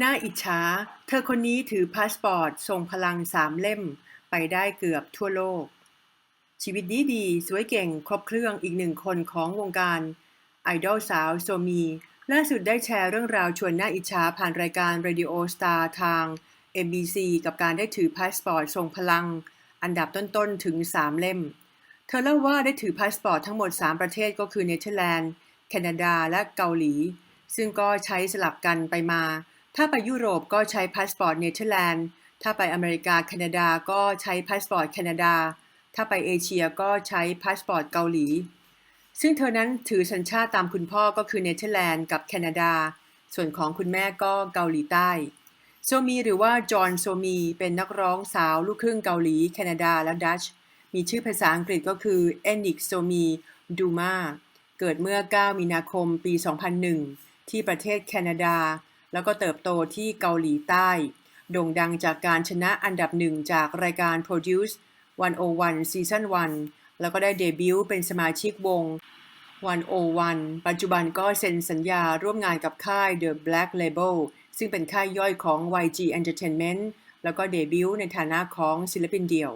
น่าอิจฉา เธอคนนี้ถือพาสปอร์ตทรงพลังสามเล่ม ไปได้เกือบทั่วโลก ชีวิตดีดี สวยเก่งครบเครื่องอีกหนึ่งคนของวงการ ไอดอลสาวโซมีล่าสุดได้แชร์เรื่องราวชวนน่าอิจฉาผ่านรายการ Radio Star ทาง MBC กับการได้ถือพาสปอร์ตทรงพลัง อันดับต้นๆ ถึง 3 เล่ม เธอเล่าว่าได้ถือพาสปอร์ตทั้งหมด 3 ประเทศก็คือเนเธอร์แลนด์ แคนาดาและเกาหลี ซึ่งก็ใช้สลับกันไปมา ถ้าไปยุโรปก็ใช้พาสปอร์ตเนเธอร์แลนด์ ถ้าไปอเมริกาแคนาดาก็ใช้พาสปอร์ตแคนาดา ถ้าไปเอเชียก็ใช้พาสปอร์ตเกาหลี ซึ่งเธอนั้นถือสัญชาติตามคุณพ่อก็คือเนเธอร์แลนด์กับแคนาดา ส่วนของคุณแม่ก็เกาหลีใต้โซมีหรือว่าจอห์นโซมีเป็นนักร้องสาวลูกครึ่งเกาหลี แคนาดาและดัตช์มีชื่อภาษาอังกฤษก็คือเอนิกโซมีดูมาเกิดเมื่อ 9 มีนาคมปี 2001 ที่ประเทศแคนาดา แล้วก็เติบโตที่เกาหลีใต้ โด่งดังจากการชนะอันดับหนึ่งจากรายการ Produce 101 Season 1 แล้วก็ได้เดบิวต์เป็นสมาชิกวง 101 ปัจจุบันก็เซ็นสัญญาร่วมงานกับค่าย The Black Label ซึ่งเป็นค่ายย่อยของ YG Entertainment แล้วก็เดบิวต์ในฐานะของศิลปินเดี่ยว